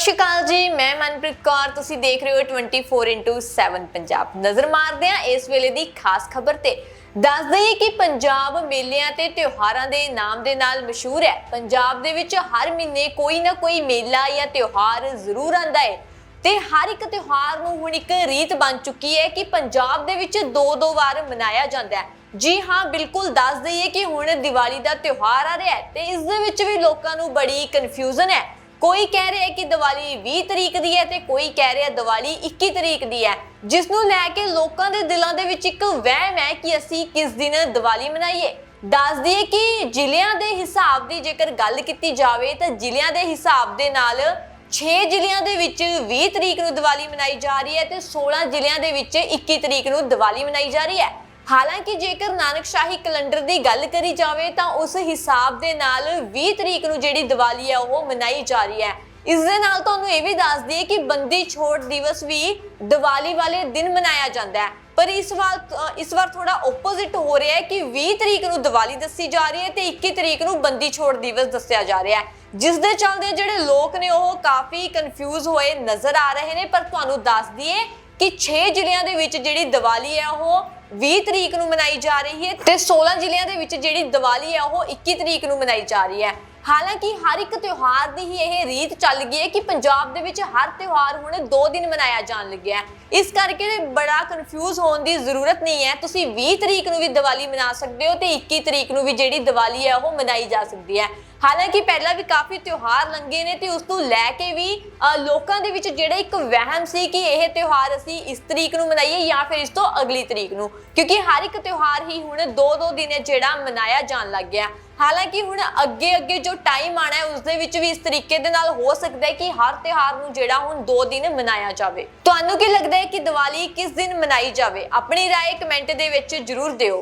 ਸ਼੍ਰੀ ਅਕਾਲ ਜੀ, ਮੈਂ ਮਨਪ੍ਰੀਤ ਕੌਰ, ਤੁਸੀਂ ਦੇਖ ਰਹੇ ਹੋ 24/7 ਪੰਜਾਬ। ਨਜ਼ਰ ਮਾਰਦੇ ਹਾਂ ਇਸ ਵੇਲੇ ਦੀ ਖਾਸ ਖਬਰ ਤੇ। ਦੱਸ ਦਈਏ ਕਿ ਪੰਜਾਬ ਮੇਲਿਆਂ ਤੇ ਤਿਉਹਾਰਾਂ ਦੇ ਨਾਮ ਦੇ ਨਾਲ ਮਸ਼ਹੂਰ ਹੈ। ਪੰਜਾਬ ਦੇ ਵਿੱਚ ਹਰ ਮਹੀਨੇ ਕੋਈ ਨਾ ਕੋਈ ਮੇਲਾ ਜਾਂ ਤਿਉਹਾਰ ਜ਼ਰੂਰ ਆਂਦਾ ਹੈ। ਤੇ ਹਰ ਇੱਕ ਤਿਉਹਾਰ ਨੂੰ ਹੁਣ ਇੱਕ ਰੀਤ ਬਣ ਚੁੱਕੀ ਹੈ ਕਿ ਪੰਜਾਬ ਦੇ ਵਿੱਚ ਦੋ ਦੋ ਵਾਰ ਮਨਾਇਆ ਜਾਂਦਾ ਹੈ। ਜੀ ਹਾਂ, ਬਿਲਕੁਲ ਦੱਸ ਦਈਏ ਕਿ ਹੁਣ ਦੀਵਾਲੀ ਦਾ ਤਿਉਹਾਰ ਆ ਰਿਹਾ ਹੈ ਤੇ ਇਸ ਦੇ ਵਿੱਚ ਵੀ ਲੋਕਾਂ ਨੂੰ ਬੜੀ ਕਨਫਿਊਜ਼ਨ ਹੈ। ਕੋਈ ਕਹਿ ਰਿਹਾ ਕਿ ਦੀਵਾਲੀ 20 ਤਰੀਕ ਦੀ ਹੈ ਤੇ ਕੋਈ ਕਹਿ ਰਿਹਾ ਦੀਵਾਲੀ 21 ਤਰੀਕ ਦੀ ਹੈ ਜਿਸ ਨੂੰ ਲੈ ਕੇ ਲੋਕਾਂ ਦੇ ਦਿਲਾਂ ਦੇ ਵਿੱਚ ਇੱਕ ਵਹਿਮ ਹੈ ਕਿ ਅਸੀਂ ਕਿਸ ਦਿਨ ਦੀਵਾਲੀ ਮਨਾਈਏ। ਦੱਸ ਦਈਏ ਕਿ ਜ਼ਿਲ੍ਹਿਆਂ ਦੇ ਹਿਸਾਬ ਦੀ ਜੇਕਰ ਗੱਲ ਕੀਤੀ ਜਾਵੇ ਤਾਂ ਜ਼ਿਲ੍ਹਿਆਂ ਦੇ ਹਿਸਾਬ ਦੇ ਨਾਲ 6 ਜ਼ਿਲ੍ਹਿਆਂ ਦੇ ਵਿੱਚ 20 ਤਰੀਕ ਨੂੰ ਦੀਵਾਲੀ ਮਨਾਈ ਜਾ ਰਹੀ ਹੈ ਤੇ 16 ਜ਼ਿਲ੍ਹਿਆਂ ਦੇ ਵਿੱਚ 21 ਤਰੀਕ ਨੂੰ ਦੀਵਾਲੀ ਮਨਾਈ ਜਾ ਰਹੀ ਹੈ। ਹਾਲਾਂਕਿ ਜੇਕਰ ਨਾਨਕ ਕੈਲੰਡਰ ਦੀ ਗੱਲ ਕਰੀ ਜਾਵੇ ਤਾਂ ਉਸ ਹਿਸਾਬ ਦੇ ਨਾਲ 20 ਤਰੀਕ ਨੂੰ ਜਿਹੜੀ ਦੀਵਾਲੀ ਹੈ ਉਹ ਮਨਾਈ ਜਾ ਰਹੀ ਹੈ। ਇਸ ਦੇ ਨਾਲ ਤੁਹਾਨੂੰ ਇਹ ਵੀ ਦੱਸ ਦਈਏ ਕਿ ਬੰਦੀ ਛੋੜ ਦਿਵਸ ਵੀ ਦੀਵਾਲੀ ਵਾਲੇ ਦਿਨ ਮਨਾਇਆ ਜਾਂਦਾ ਹੈ। ਪਰ ਇਸ ਵਾਰ ਇਸ ਵਾਰ ਥੋੜਾ ਆਪੋਜ਼ਿਟ ਹੋ ਰਿਹਾ ਹੈ ਕਿ 20 ਤਰੀਕ ਨੂੰ ਦੀਵਾਲੀ ਦੱਸੀ ਜਾ ਰਹੀ ਹੈ ਤੇ 21 ਤਰੀਕ ਨੂੰ ਬੰਦੀ ਛੋੜ ਦਿਵਸ ਦੱਸਿਆ ਜਾ ਰਿਹਾ ਹੈ। ਜਿਸ ਦੇ ਚੱਲਦੇ ਜਿਹੜੇ ਲੋਕ ਨੇ ਉਹ ਕਾਫੀ ਕਨਫਿਊਜ਼ ਹੋਏ ਨਜ਼ਰ ਆ ਰਹੇ ਨੇ, ਪਰ ਤੁਹਾਨੂੰ ਦੱਸ ਦਈਏ ਕਿ 6 ਜ਼ਿਲ੍ਹਿਆਂ ਦੇ ਵਿੱਚ ਜਿਹੜੀ ਦੀਵਾਲੀ ਹੈ ਉਹ 20 ਤਰੀਕ ਨੂੰ ਮਨਾਈ ਜਾ ਰਹੀ ਹੈ ਤੇ 16 ਜ਼ਿਲ੍ਹਿਆਂ ਦੇ ਵਿੱਚ ਜਿਹੜੀ ਦੀਵਾਲੀ ਹੈ ਉਹ 21 ਤਰੀਕ ਨੂੰ ਮਨਾਈ ਜਾ ਰਹੀ ਹੈ। ਹਾਲਾਂਕਿ ਹਰ ਇੱਕ ਤਿਉਹਾਰ ਦੀ ਹੀ ਇਹ ਰੀਤ ਚੱਲ ਗਈ ਹੈ ਕਿ ਪੰਜਾਬ ਦੇ ਵਿੱਚ ਹਰ ਤਿਉਹਾਰ ਹੁਣ 2 ਦਿਨ ਮਨਾਇਆ ਜਾਣ ਲੱਗਿਆ ਹੈ। ਇਸ ਕਰਕੇ ਬੜਾ ਕਨਫਿਊਜ਼ ਹੋਣ ਦੀ ਜ਼ਰੂਰਤ ਨਹੀਂ ਹੈ। ਤੁਸੀਂ 20 ਤਰੀਕ ਨੂੰ ਵੀ ਦੀਵਾਲੀ ਮਨਾ ਸਕਦੇ ਹੋ ਤੇ 21 ਤਰੀਕ ਨੂੰ ਵੀ ਜਿਹੜੀ ਦੀਵਾਲੀ ਹੈ ਉਹ ਮਨਾਈ ਜਾ ਸਕਦੀ ਹੈ। ਹਾਲਾਂਕਿ ਪਹਿਲਾਂ ਵੀ ਕਾਫੀ ਤਿਉਹਾਰ ਲੰਘੇ ਨੇ ਤੇ ਉਸ ਨੂੰ ਲੈ ਕੇ ਵੀ ਅ, ਲੋਕਾਂ ਦੇ ਵਿੱਚ ਜਿਹੜਾ ਇੱਕ ਵਹਿਮ ਸੀ ਕਿ ਇਹ ਤਿਉਹਾਰ ਅਸੀਂ ਇਸ ਤਰੀਕ ਨੂੰ ਮਨਾਈਏ ਜਾਂ ਫਿਰ ਇਸ ਤੋਂ ਅਗਲੀ ਤਰੀਕ ਨੂੰ ਕਿਉਂਕਿ ਹਰ ਇੱਕ ਤਿਉਹਾਰ ਹੀ ਹੁਣ 2-2 ਦਿਨ ਹੈ ਜਿਹੜਾ ਮਨਾਇਆ ਜਾਣ ਲੱਗ ਗਿਆ ਹਾਲਾਂਕਿ ਹੁਣ ਅੱਗੇ ਅੱਗੇ ਜੋ ਟਾਈਮ ਆਣਾ ਹੈ ਉਸ ਦੇ ਵਿੱਚ ਵੀ ਇਸ ਤਰੀਕੇ ਦੇ ਨਾਲ ਹੋ ਸਕਦਾ ਹੈ ਕਿ ਹਰ ਤਿਉਹਾਰ ਨੂੰ ਜਿਹੜਾ ਹੁਣ 2 ਦਿਨ ਮਨਾਇਆ ਜਾਵੇ ਤੁਹਾਨੂੰ ਕੀ ਲੱਗਦਾ ਹੈ ਕਿ ਦੀਵਾਲੀ ਕਿਸ ਦਿਨ ਮਨਾਈ ਜਾਵੇ ਆਪਣੀ رائے ਕਮੈਂਟ ਦੇ ਵਿੱਚ ਜਰੂਰ ਦਿਓ